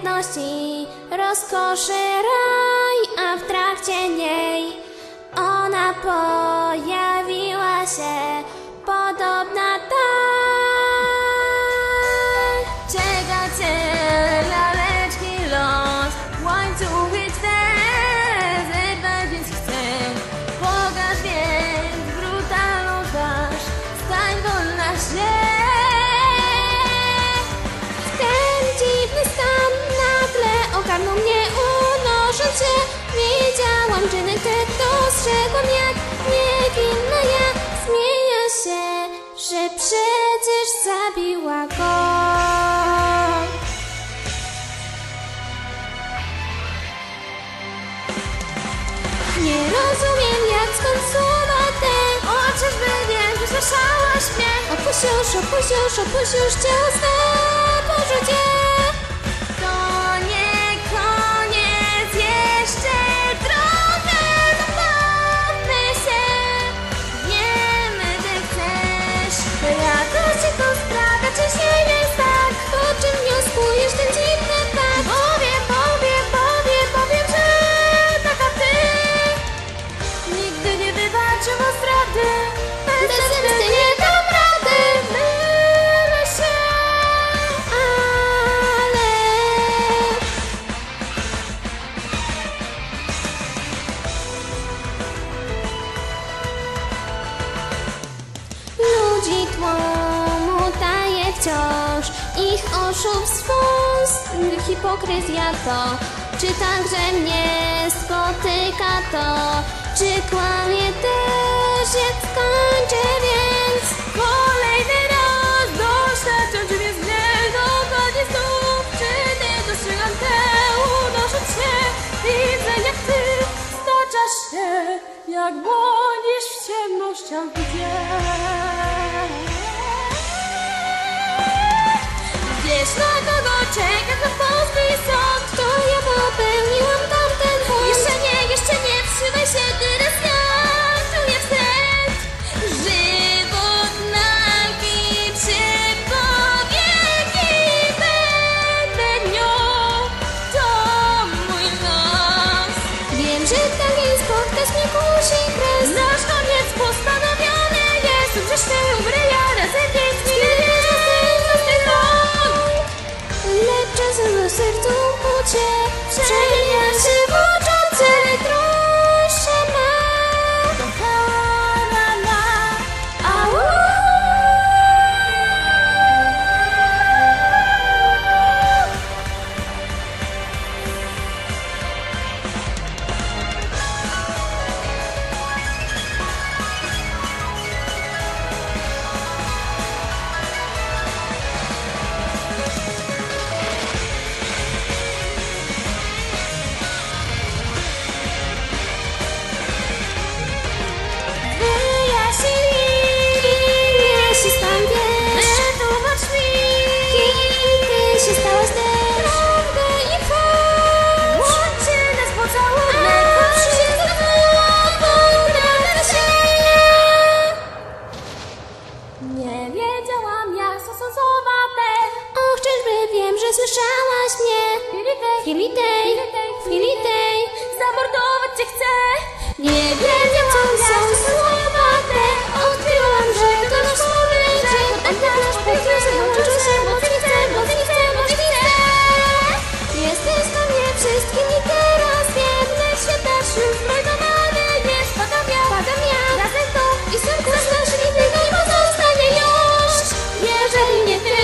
miłości, rozkoszy raj, a w trakcie niej ona pojawiła się, podobna tak. Czeka cię Nie rozumiem jak skąd słowa te Chociażby wiem, że słyszałaś mnie już, opuść już ciało swe porzucie wciąż. Ich oszustw wąs Hipokryzja to Czy także mnie spotyka to Czy kłamie też Jak skończę więc Kolejny raz Doświadczam czym jest mnie Dochodzi znów Czy nie dostrzegam te Unosząc się? Widzę jak ty Staczasz się Jak błądzisz w ciemnościach gdzie są słowa te? Och, czyżby wiem, że słyszałaś mnie? W chwili tej, Zamordować cię chcę. Nie wiem 暂停免